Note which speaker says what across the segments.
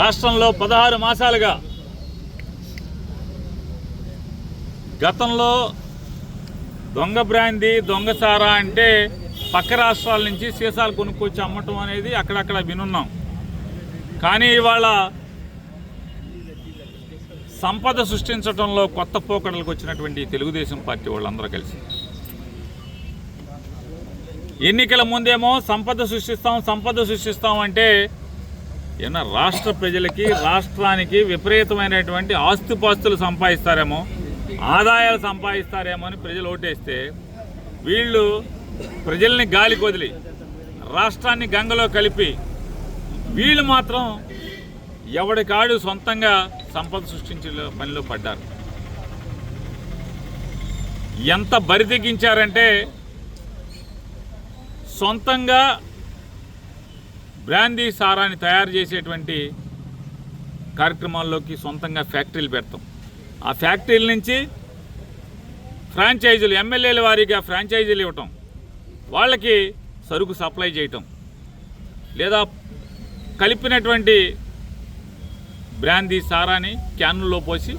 Speaker 1: రాష్ట్రంలో పదహారు మాసాలుగా గతంలో దొంగ బ్రాంది దొంగ సారా అంటే పక్క రాష్ట్రాల నుంచి సీసాలు కొనుక్కొచ్చి అమ్మటం అనేది అక్కడక్కడ వినున్నాం. కానీ ఇవాళ సంపద సృష్టించడంలో కొత్త పోకడలకు వచ్చినటువంటి తెలుగుదేశం పార్టీ వాళ్ళందరూ కలిసి. ఎన్నికల ముందేమో సంపద సృష్టిస్తాం సంపద సృష్టిస్తాం అంటే ఏమన్నా రాష్ట్ర ప్రజలకి రాష్ట్రానికి విపరీతమైనటువంటి ఆస్తిపాస్తులు సంపాదిస్తారేమో ఆదాయాలు సంపాదిస్తారేమో అని ప్రజలు ఓటేస్తే వీళ్ళు ప్రజల్ని గాలి కొదిలి రాష్ట్రాన్ని గంగలో కలిపి వీళ్ళు మాత్రం ఎవడికాడు సొంతంగా సంపద సృష్టించే పనిలో పడ్డారు. ఎంత బరితెగించారంటే సొంతంగా బ్రాందీ సారాన్ని తయారు చేసేటువంటి కార్యక్రమాల్లోకి సొంతంగా ఫ్యాక్టరీలు పెడతాం. ఆ ఫ్యాక్టరీల నుంచి ఫ్రాంచైజీలు ఎమ్మెల్యేల వారీగా ఫ్రాంచైజీలు ఇవ్వటం వాళ్ళకి సరుకు సప్లై చేయటం లేదా కలిపినటువంటి బ్రాందీ సారాని క్యాన్లో పోసి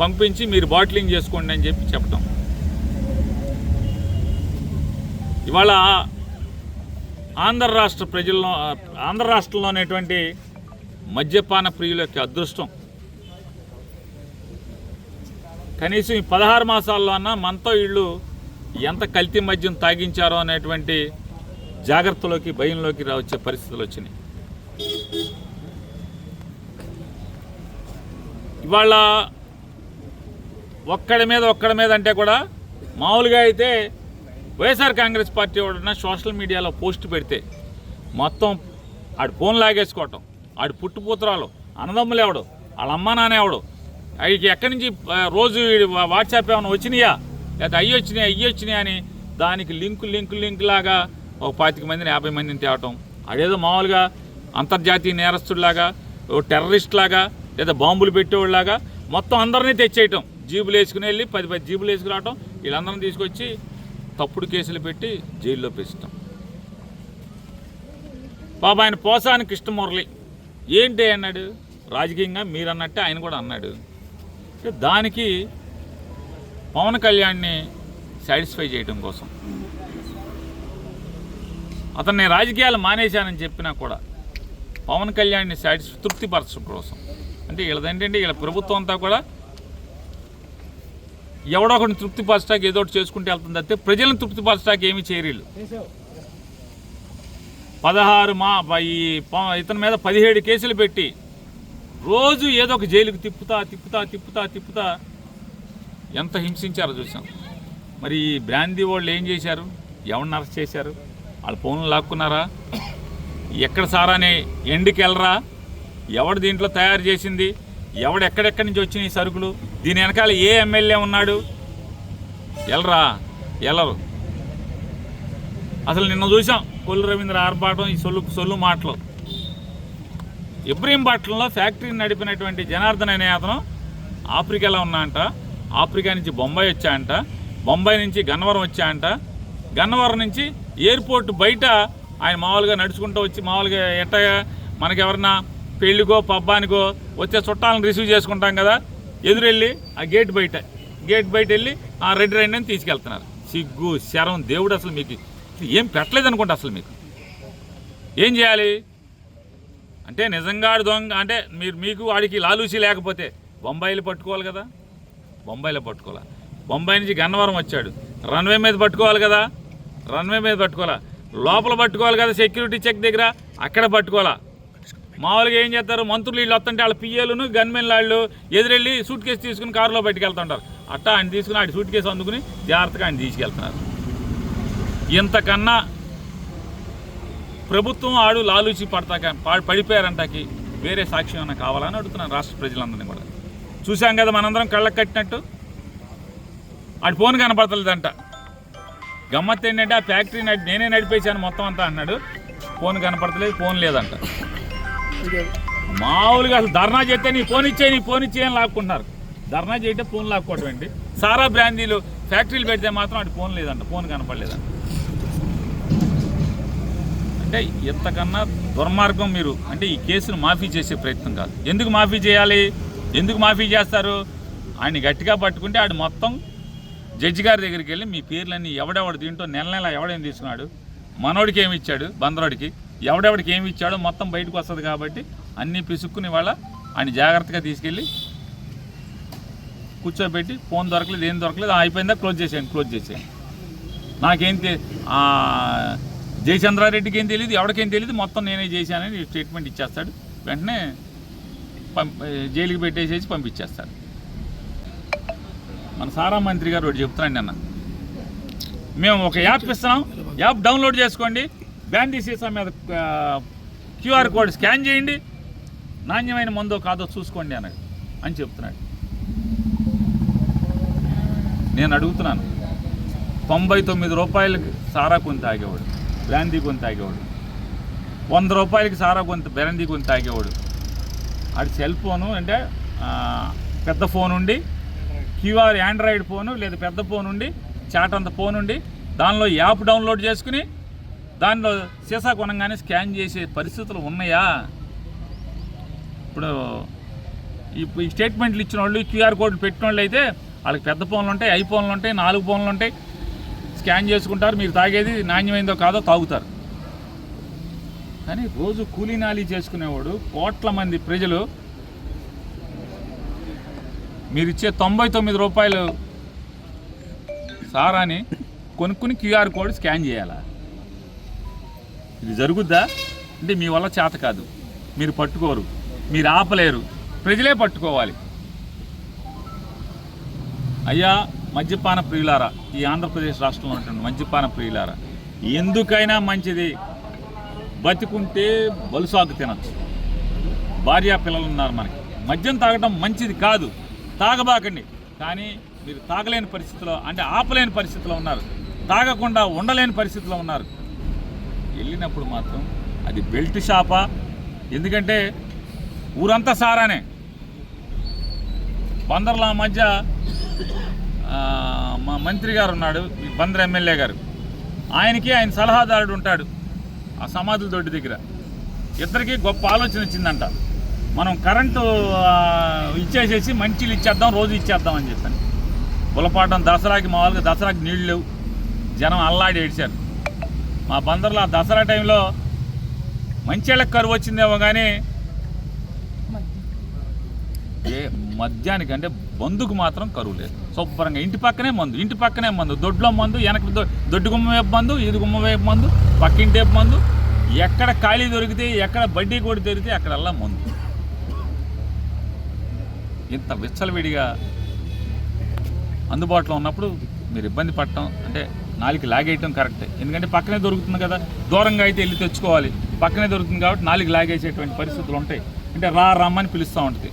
Speaker 1: పంపించి మీరు బాటిలింగ్ చేసుకోండి అని చెప్పి చెప్పటం. ఇవాళ ఆంధ్ర రాష్ట్ర ప్రజల్లో ఆంధ్ర రాష్ట్రంలో ఉన్నటువంటి మద్యపాన ప్రియుల యొక్క అదృష్టం. కనీసం ఈ పదహారు మాసాల్లోన మనతో వీళ్ళు ఎంత కల్తీ మద్యం తాగించారో అనేటువంటి జాగ్రత్తలోకి భయంలోకి రావచ్చే పరిస్థితులు వచ్చినాయి. ఇవాళ ఒక్కడి మీద ఒక్కడి మీద అంటే కూడా మామూలుగా అయితే వైఎస్ఆర్ కాంగ్రెస్ పార్టీ ఎవడన్నా సోషల్ మీడియాలో పోస్ట్ పెడితే మొత్తం ఆడు ఫోన్ లాగేసుకోవటం ఆడు పుట్టుపూతరాలు అన్నదమ్ములు ఎవడు వాళ్ళ అమ్మ నాన్న ఎవడు అవి ఎక్కడి నుంచి రోజు వాట్సాప్ ఏమైనా వచ్చినాయా? లేకపోతే అయ్యి వచ్చినాయా అయ్యి వచ్చినాయా అని దానికి లింకు లింకు లింక్ లాగా ఒక పాతిక మందిని యాభై మందిని తేవటం. అదేదో మామూలుగా అంతర్జాతీయ నేరస్తుడిలాగా ఓ టెర్రరిస్ట్ లాగా లేదా బాంబులు పెట్టేవాళ్ళలాగా మొత్తం అందరినీ తెచ్చేయటం. జీబులు వేసుకుని వెళ్ళి పది పది జీబులు వేసుకురావటం వీళ్ళందరిని తీసుకొచ్చి తప్పుడు కేసులు పెట్టి జైల్లో పెంచుతాం బాబా ఆయన పోసాని కృష్ణమురళి ఏంటి అన్నాడు? రాజకీయంగా మీరు అన్నట్టే ఆయన కూడా అన్నాడు. దానికి పవన్ కళ్యాణ్ని సాటిస్ఫై చేయడం కోసం. అతన్ని రాజకీయాలు మానేశానని చెప్పినా కూడా పవన్ కళ్యాణ్ని సాటిస్ తృప్తిపరచడం కోసం. అంటే వీళ్ళదేంటంటే వీళ్ళ ప్రభుత్వం అంతా కూడా ఎవడో ఒకరిని తృప్తిపరచడానికి ఏదో ఒకటి చేసుకుంటే వెళ్తుంది అయితే ప్రజలను తృప్తిపరచడానికి ఏమీ చేయరీళ్ళు. పదహారు మా ఈ ఇతని మీద పదిహేడు కేసులు పెట్టి రోజు ఏదో ఒక జైలుకి తిప్పుతా తిప్పుతా తిప్పుతా తిప్పుతా ఎంత హింసించారో చూసాం. మరి ఈ బ్రాందీ వాళ్ళు ఏం చేశారు? ఎవరిని అరెస్ట్ చేశారు? వాళ్ళ ఫోన్లు లాక్కున్నారా? ఎక్కడ సారానే ఎండుకెళ్ళరా ఎవడు దీంట్లో తయారు చేసింది? ఎవడు ఎక్కడెక్కడి నుంచి వచ్చినాయి ఈ సరుకులు? దీని వెనకాల ఏ ఎమ్మెల్యే ఉన్నాడు? ఎలరా ఎలరు అసలు నిన్న చూసాం కొల్లు రవీంద్ర ఆర్భాటం ఈ సొల్లు సొల్లు మాటలు. ఇబ్రహీంపట్నంలో ఫ్యాక్టరీని నడిపినటువంటి జనార్దన్ అనే అతను ఆఫ్రికాలో ఉన్నా అంట ఆఫ్రికా నుంచి బొంబాయి వచ్చా అంట బొంబాయి నుంచి గన్నవరం వచ్చా అంట గన్నవరం నుంచి ఎయిర్పోర్ట్ బయట ఆయన మామూలుగా నడుచుకుంటూ వచ్చి మామూలుగా ఎట్టగా మనకెవరన్నా పెళ్ళికో పెళ్ళికో పబ్బానికో వచ్చే చుట్టాలను రిసీవ్ చేసుకుంటాం కదా ఎదురెళ్ళి ఆ గేట్ బయట. గేట్ బయట వెళ్ళి ఆ రెడ్ రైన్ అని తీసుకెళ్తున్నారు. సిగ్గు శరం దేవుడు అసలు మీకు ఏం పెట్టలేదు అనుకుంటా అసలు మీకు. ఏం చేయాలి? అంటే నిజంగా దొంగ అంటే మీరు మీకు వాడికి లాలూసి లేకపోతే బొంబాయిలు పట్టుకోవాలి కదా? బొంబాయిలో పట్టుకోవాలా? బొంబాయి నుంచి గన్నవరం వచ్చాడు. రన్వే మీద పట్టుకోవాలి కదా? రన్వే మీద పట్టుకోవాలా? లోపల పట్టుకోవాలి కదా సెక్యూరిటీ చెక్ దగ్గర? అక్కడ పట్టుకోవాలా? మామూలుగా ఏం చేస్తారు? మంత్రులు వీళ్ళు వస్తుంటే వాళ్ళ పియ్యలును గన్మెన్ వాళ్ళు ఎదురెళ్ళి సూట్ కేసు తీసుకుని కారులో పట్టుకెళ్తుంటారు. అట్టా ఆయన తీసుకుని ఆడి సూట్ కేసు అందుకుని జాగ్రత్తగా ఆయన తీసుకెళ్తున్నారు. ఇంతకన్నా ప్రభుత్వం ఆడు లాలూచి పడతాక పా- పడిపోయారంటాకి వేరే సాక్ష్యం ఏమైనా కావాలని అడుగుతున్నాను రాష్ట్ర ప్రజలందరినీ కూడా. చూసాం కదా మనందరం కళ్ళకు కట్టినట్టు. ఆడి ఫోన్ కనపడతలేదంట. గమ్మత్ ఏంటంటే ఆ ఫ్యాక్టరీ నడి నేనే నడిపేశాను మొత్తం అంతా అన్నాడు. ఫోన్ కనపడతలేదు ఫోన్ లేదంట. మామూలుగా అసలు ధర్నా చేస్తే నీ ఫోన్ ఇచ్చే నీ ఫోన్ ఇచ్చే అని లాక్కుంటున్నారు. ధర్నా చేయటే ఫోన్ లాక్కోవటం ఏంటి? సారా బ్రాందీలు ఫ్యాక్టరీలు పెడితే మాత్రం అటు ఫోన్ లేదంట ఫోన్ కనపడలేదంట. అంటే ఇంతకన్నా దుర్మార్గం మీరు అంటే ఈ కేసును మాఫీ చేసే ప్రయత్నం కాదు. ఎందుకు మాఫీ చేయాలి? ఎందుకు మాఫీ చేస్తారు? ఆయన గట్టిగా పట్టుకుంటే ఆడు మొత్తం జడ్జి గారి దగ్గరికి వెళ్ళి మీ పేర్లన్నీ ఎవడెవడు దీంట్లో నెల నెల ఎవడేం తీసుకున్నాడు? మనోడికి ఏమి ఇచ్చాడు? బందరోడికి? ఎవడెవడికి ఏమి ఇచ్చాడో మొత్తం బయటకు వస్తుంది కాబట్టి అన్నీ పిసుక్కుని వాళ్ళ ఆయన జాగ్రత్తగా తీసుకెళ్ళి కూర్చోబెట్టి ఫోన్ దొరకలేదు ఏం దొరకలేదు ఆ, అయిపోయిందా క్లోజ్ చేసేయండి క్లోజ్ చేసేయండి. నాకేం జయచంద్రారెడ్డికి ఏం తెలియదు ఎవరికేం తెలియదు మొత్తం నేనే చేశానని స్టేట్మెంట్ ఇచ్చేస్తాడు. వెంటనే జైలుకి పెట్టేసేసి పంపించేస్తాడు. మన సారా మంత్రి గారు ఒకటి చెప్తున్నాండి నిన్న. మేము ఒక యాప్ ఇస్తున్నాం యాప్ డౌన్లోడ్ చేసుకోండి బ్యాండీ సీసా మీద క్యూఆర్ కోడ్ స్కాన్ చేయండి. నాణ్యమైన మందో కాదో చూసుకోండి అన్నాడు అని చెప్తున్నాడు. నేను అడుగుతున్నాను. తొంభై తొమ్మిది రూపాయలకి సారా కొని తాగేవాడు బ్రాందీ కొని తాగేవాడు వంద రూపాయలకి సారా కొంత బ్రాందీ కొని తాగేవాడు ఆడి సెల్ ఫోను అంటే పెద్ద ఫోన్ ఉండి క్యూఆర్ ఆండ్రాయిడ్ ఫోను లేదా పెద్ద ఫోన్ ఉండి చాట్ అంత ఫోన్ ఉండి దానిలో యాప్ డౌన్లోడ్ చేసుకుని దానిలో సీసా కొనగానే స్కాన్ చేసే పరిస్థితులు ఉన్నాయా? ఇప్పుడు ఈ స్టేట్మెంట్లు ఇచ్చిన వాళ్ళు క్యూఆర్ కోడ్ పెట్టిన వాళ్ళు అయితే వాళ్ళకి పెద్ద ఫోన్లు ఉంటాయి ఐ ఫోన్లు ఉంటాయి నాలుగు ఫోన్లు ఉంటాయి. స్కాన్ చేసుకుంటారు మీరు తాగేది నాణ్యమైందో కాదో తాగుతారు. కానీ రోజు కూలీనాలి చేసుకునేవాడు కోట్ల మంది ప్రజలు మీరు ఇచ్చే తొంభై తొమ్మిది రూపాయలు సారాని కొనుక్కుని క్యూఆర్ కోడ్ స్కాన్ చేయాలా? ఇది జరుగుద్దా? అంటే మీ వల్ల చేత కాదు. మీరు పట్టుకోరు. మీరు ఆపలేరు. ప్రజలే పట్టుకోవాలి. అయ్యా మద్యపాన ప్రియులారా ఈ ఆంధ్రప్రదేశ్ రాష్ట్రంలో ఉన్నటువంటి మద్యపాన ప్రియులారా ఎందుకైనా మంచిది. బతికుంటే బలుసాగు తినచ్చు. భార్యా పిల్లలు ఉన్నారు మనకి. మద్యం తాగడం మంచిది కాదు. తాగబాకండి. కానీ మీరు తాగలేని పరిస్థితిలో అంటే ఆపలేని పరిస్థితిలో ఉన్నారు. తాగకుండా ఉండలేని పరిస్థితిలో ఉన్నారు. వెళ్ళినప్పుడు మాత్రం అది బెల్ట్ షాపా? ఎందుకంటే ఊరంతా సారానే. బందర్ల మధ్య మా మంత్రి గారు ఉన్నాడు ఈ బందర్ ఎమ్మెల్యే గారు. ఆయనకి ఆయన సలహాదారుడు ఉంటాడు ఆ సమాధుల దొడ్డి దగ్గర. ఇద్దరికి గొప్ప ఆలోచన వచ్చిందంట. మనం కరెంటు ఇచ్చేసేసి మంచిలు ఇచ్చేద్దాం రోజు ఇచ్చేద్దాం అని చెప్పాను. బులపాటం దసరాకి మామూలుగా దసరాకి నీళ్ళు లేవు. జనం అల్లాడి ఏడ్చారు. మా బందర్లో ఆ దసరా టైంలో మంచిళ్ళకి కరువు వచ్చిందేమో కానీ ఏ మద్యానికి అంటే మందుకు మాత్రం కరువు లేదు. శుభ్రంగా ఇంటి పక్కనే మందు ఇంటి పక్కనే మందు దొడ్లో మందు వెనక దొ- దొడ్డు గుమ్మ వైపు మందు ఇది గుమ్మ వైపు మందు పక్కింటి వైపు మందు ఎక్కడ ఖాళీ దొరికితే ఎక్కడ బడ్డీ కొడి దొరికితే అక్కడల్లా మందు. ఇంత విచ్చలవిడిగా అందుబాటులో ఉన్నప్పుడు మీరు ఇబ్బంది పడటం అంటే నాలుగు లాగేయటం కరెక్ట్. ఎందుకంటే పక్కనే దొరుకుతుంది కదా దూరంగా అయితే వెళ్ళి తెచ్చుకోవాలి. పక్కనే దొరుకుతుంది కాబట్టి నాలుగు లాగేసేటువంటి పరిస్థితులు ఉంటాయి. అంటే రా రమ్మని పిలుస్తూ ఉంటుంది.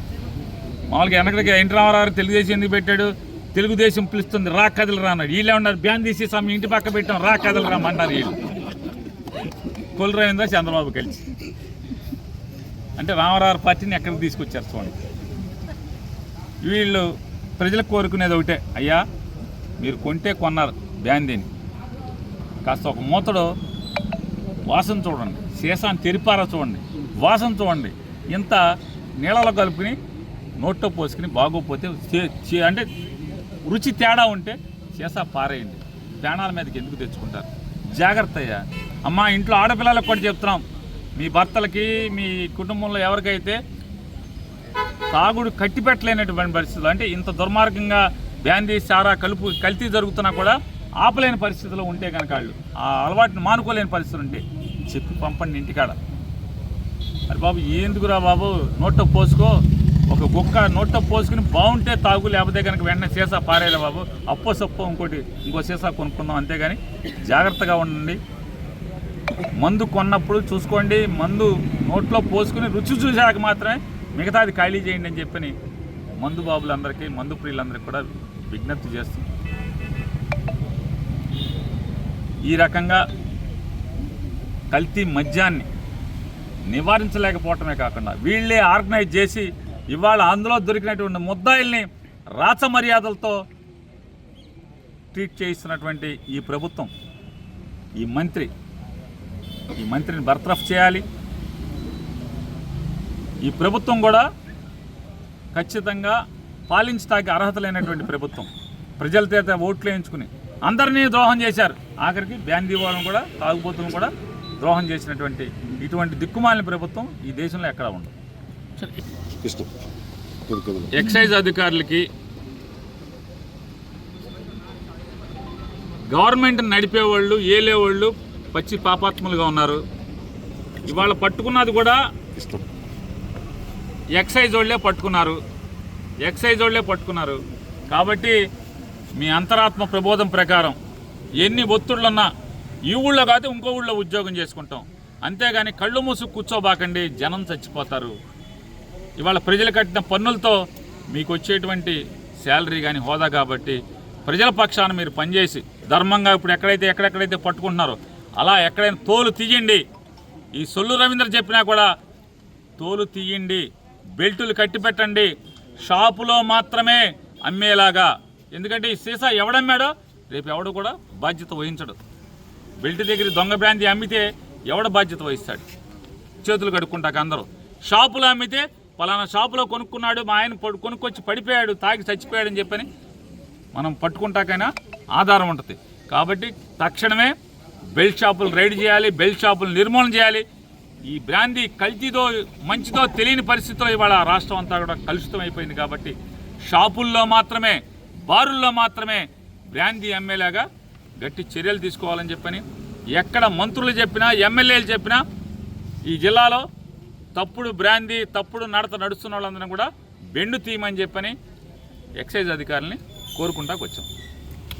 Speaker 1: మామూలుగా వెనకడికి ఇంటి రామారావు తెలుగుదేశం ఎందుకు పెట్టాడు? తెలుగుదేశం పిలుస్తుంది రా కథలు రాన్నాడు వీళ్ళే ఉన్నారు బ్యాన్ తీసి స్వామి ఇంటి పక్క పెట్టాం రా కథలు రమ్మన్నారు వీళ్ళు. కొల్ చంద్రబాబు కలిసి? అంటే రామారావు పార్టీని ఎక్కడికి తీసుకొచ్చారు చూడండి. వీళ్ళు ప్రజలకు కోరుకునేది ఒకటే. అయ్యా మీరు కొంటే కొన్నారు బ్యాందీని కాస్త ఒక మూతడు వాసన చూడండి. సీసాన్ని తెరిపారా చూడండి. వాసన చూడండి. ఇంత నీళ్ళలో కలుపుకుని నోట్లో పోసుకుని బాగోపోతే చే- అంటే రుచి తేడా ఉంటే సీసా పారేయండి. ప్రాణాల మీదకి ఎందుకు తెచ్చుకుంటారు? జాగ్రత్త అయ్యా. అమ్మా ఇంట్లో ఆడపిల్లలకు కూడా చెప్తున్నాం. మీ భర్తలకి మీ కుటుంబంలో ఎవరికైతే తాగుడు కట్టిపెట్టలేనటువంటి పరిస్థితులు అంటే ఇంత దుర్మార్గంగా బ్యాందీ సారా కలుపు కల్తీ జరుగుతున్నా కూడా ఆపలేని పరిస్థితిలో ఉంటే కనుక వాళ్ళు ఆ అలవాటుని మానుకోలేని పరిస్థితులు ఉంటే చెప్పి పంపండి ఇంటికాడ. అరే బాబు ఎందుకురా బాబు? నోట్లో పోసుకో. ఒక గుక్క నోట్లో పోసుకుని బాగుంటే తాగు లేకపోతే కనుక వెంటనే సీసా పారేలే బాబు. అప్పో సప్పో ఇంకోటి ఇంకో సీసా కొనుక్కుందాం అంతేగాని జాగ్రత్తగా ఉండండి. మందు కొన్నప్పుడు చూసుకోండి. మందు నోట్లో పోసుకుని రుచి చూశాక మాత్రమే మిగతాది ఖాళీ చేయండి అని చెప్పని మందు బాబులందరికీ మందు ప్రియులందరికీ కూడా విజ్ఞప్తి చేస్తుంది ఈ రకంగా కల్తీ మద్యాన్ని నివారించలేకపోవటమే కాకుండా వీళ్ళే ఆర్గనైజ్ చేసి ఇవాళ అందులో దొరికినటువంటి ముద్దాయిల్ని రాచ మర్యాదలతో ట్రీట్ చేయిస్తున్నటువంటి ఈ ప్రభుత్వం ఈ మంత్రి ఈ మంత్రిని బర్తరఫ్ చేయాలి. ఈ ప్రభుత్వం కూడా ఖచ్చితంగా పాలించడానికి అర్హత లేనటువంటి ప్రభుత్వం. ప్రజల చేత ఓట్లు వేయించుకుని అందరినీ ద్రోహం చేశారు. ఆఖరికి బ్యాందీ వాళ్ళని కూడా తాగుబోతులను కూడా ద్రోహం చేసినటువంటి ఇటువంటి దిక్కుమాలిన ప్రభుత్వం ఈ దేశంలో ఎక్కడా ఉండదు. ఎక్సైజ్ అధికారులకి గవర్నమెంట్ నడిపేవాళ్ళు ఏలేవాళ్ళు పచ్చి పాపాత్ములుగా ఉన్నారు. ఇవాళ పట్టుకున్నది కూడా ఎక్సైజ్ వాళ్ళే పట్టుకున్నారు. ఎక్సైజ్ వాళ్ళే పట్టుకున్నారు. కాబట్టి మీ అంతరాత్మ ప్రబోధం ప్రకారం ఎన్ని ఒత్తిళ్ళున్నా ఈ ఊళ్ళో కాదు ఇంకో ఊళ్ళో ఉద్యోగం చేసుకుంటాం. అంతేగాని కళ్ళు మూసుకు కూర్చోబాకండి జనం చచ్చిపోతారు. ఇవాళ ప్రజలు కట్టిన పన్నులతో మీకు వచ్చేటువంటి శాలరీ కానీ హోదా కాబట్టి ప్రజల పక్షాన మీరు పనిచేసి ధర్మంగా ఇప్పుడు ఎక్కడైతే ఎక్కడెక్కడైతే పట్టుకుంటున్నారో అలా ఎక్కడైనా తోలు తీయండి. ఈ సొల్లు రవీంద్ర చెప్పినా కూడా తోలు తీయండి బెల్టులు కట్టి పెట్టండి షాపులో మాత్రమే అమ్మేలాగా ఎందుకంటే ఈ సీసా ఎవడమ్మాడో రేపు ఎవడు కూడా బాధ్యత వహించడు. బెల్ట్ దగ్గర దొంగ బ్రాంతి అమ్మితే ఎవడ బాధ్యత వహిస్తాడు? చేతులు కడుక్కుంటాక అందరూ. షాపులో అమ్మితే పలానా షాపులో కొనుక్కున్నాడు మా ఆయన కొనుక్కొచ్చి పడిపోయాడు తాగి చచ్చిపోయాడని చెప్పని మనం పట్టుకుంటాకైనా ఆధారం ఉంటుంది. కాబట్టి తక్షణమే బెల్ట్ షాపులు రైడ్ చేయాలి బెల్ట్ షాపులు నిర్మూలన చేయాలి. ఈ బ్రాంది కల్తీదో మంచిదో తెలియని పరిస్థితిలో ఇవాళ రాష్ట్రం అంతా కూడా కలుషితం అయిపోయింది కాబట్టి షాపుల్లో మాత్రమే బారుల్లో మాత్రమే బ్రాందీ ఎమ్మెల్యేగా గట్టి చర్యలు తీసుకోవాలని చెప్పని ఎక్కడ మంత్రులు చెప్పినా ఎమ్మెల్యేలు చెప్పినా ఈ జిల్లాలో తప్పుడు బ్రాందీ తప్పుడు నడత నడుస్తున్న వాళ్ళందరం కూడా బెండు తీయమని చెప్పని ఎక్సైజ్ అధికారుల్ని కోరుకుంటాకు వచ్చాం